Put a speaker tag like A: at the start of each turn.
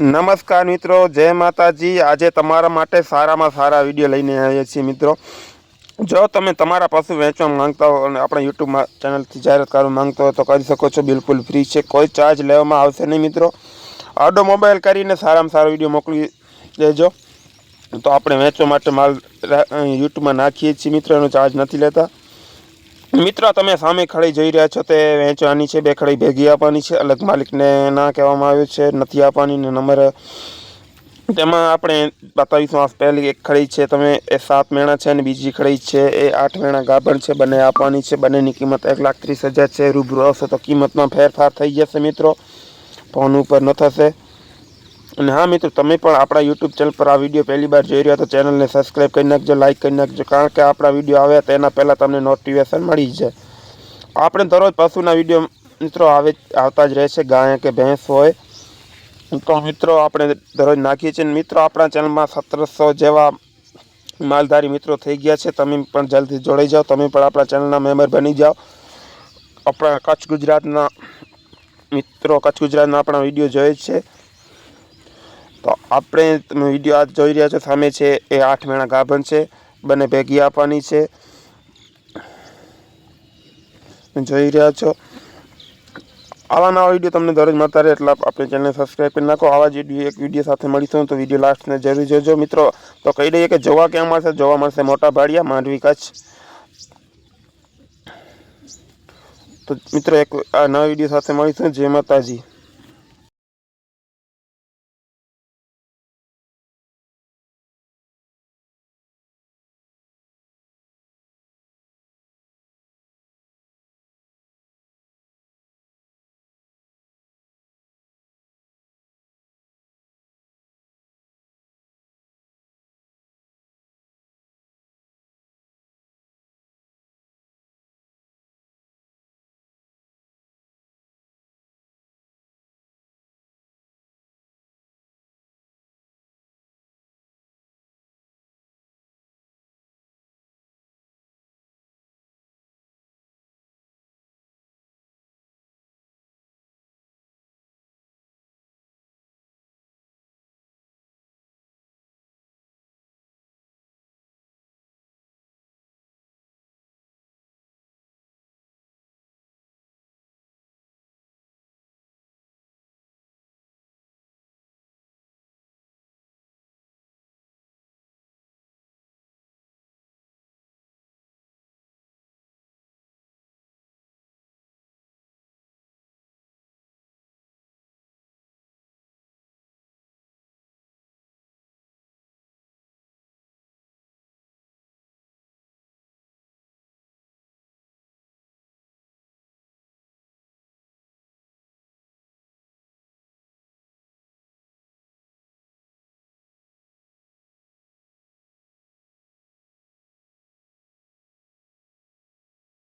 A: નમસ્કાર મિત્રો, જય માતાજી. આજે તમારા માટે સારામાં સારા વીડિયો લઈને આવીએ છીએ મિત્રો. જો તમે તમારા પશુ વેચવા માંગતા હો અને આપણા યુટ્યુબમાં ચેનલથી જાહેરાત કરવા માંગતા હો તો કરી શકો છો. બિલકુલ ફ્રી છે. કોઈ ચાર્જ લેવામાં આવશે નહીં મિત્રો. આડો મોબાઈલ કરીને સારામાં સારો વીડિયો મોકલી દેજો. તો આપણે વેચવા માટે માલ યુટ્યુબમાં નાખીએ છીએ મિત્રો. એનો ચાર્જ નથી લેતા. મિત્રો, તમે સામે ખડી જોઈ રહ્યા છો તે વેચવાની છે, બે ખડી ભેગી આપવાની છે. અલગ માલિકને ના કહેવામાં આવ્યું છે, નથી આપવાની ને નંબર. તેમાં આપણે બતાવીશું, આ પહેલી એક ખડી છે, તમે એ સાત મેણા છે અને બીજી ખડી છે, એ આઠ મેણા ગાભણ છે, બંને આપવાની છે, બંનેની કિંમત એક લાખ ત્રીસ હજાર છે, રૂબરૂ આવશે તો કિંમતમાં ફેરફાર થઈ જશે, મિત્રો. ફોન ઉપર ન થશે. અને હા મિત્રો, તમે પણ આપણા યુટ્યુબ ચેનલ પર આ વીડિયો પહેલી વાર જોઈ રહ્યા તો ચેનલને સબસ્ક્રાઈબ કરી નાખજો લાઇક કરી નાખજો, કારણ કે આપણા વીડિયો આવે તેના પહેલાં તમને નોટિફિકેશન મળી જાય. આપણે દરરોજ પશુના વીડિયો મિત્રો આવે આવતા જ રહે છે, ગાય કે ભેંસ હોય. તો મિત્રો આપણે દરરોજ નાખીએ છીએ. મિત્રો, આપણા ચેનલમાં સત્તરસો જેવા માલધારી મિત્રો થઈ ગયા છે. તમે પણ જલ્દી જોડાઈ જાઓ. તમે પણ આપણા ચેનલના મેમ્બર બની જાઓ. આપણા કચ્છ ગુજરાતના મિત્રો, કચ્છ ગુજરાતના આપણા વીડિયો જોઈએ છે. આપણે તમે વીડિયો આ જોઈ રહ્યા છો, સામે છે એ આઠ મહિના ગાભણ છે, બંને ભેગી આપવાની છે. જોઈ રહ્યા છો. આવા નવા વીડિયો તમને દરરોજ મળતા રહે એટલે આપણે ચેનલને સબસ્ક્રાઈબ કરી નાખો. આવા જ એક વીડિયો સાથે મળીશું તો વીડિયો લાસ્ટને જરૂર જોજો મિત્રો. તો કહી દઈએ કે જોવા ક્યાં મળશે? જોવા મળશે મોટા ભાડિયા, માંડવી કચ્છ. તો મિત્રો એક આ નવા વીડિયો સાથે મળીશું. જય માતાજી.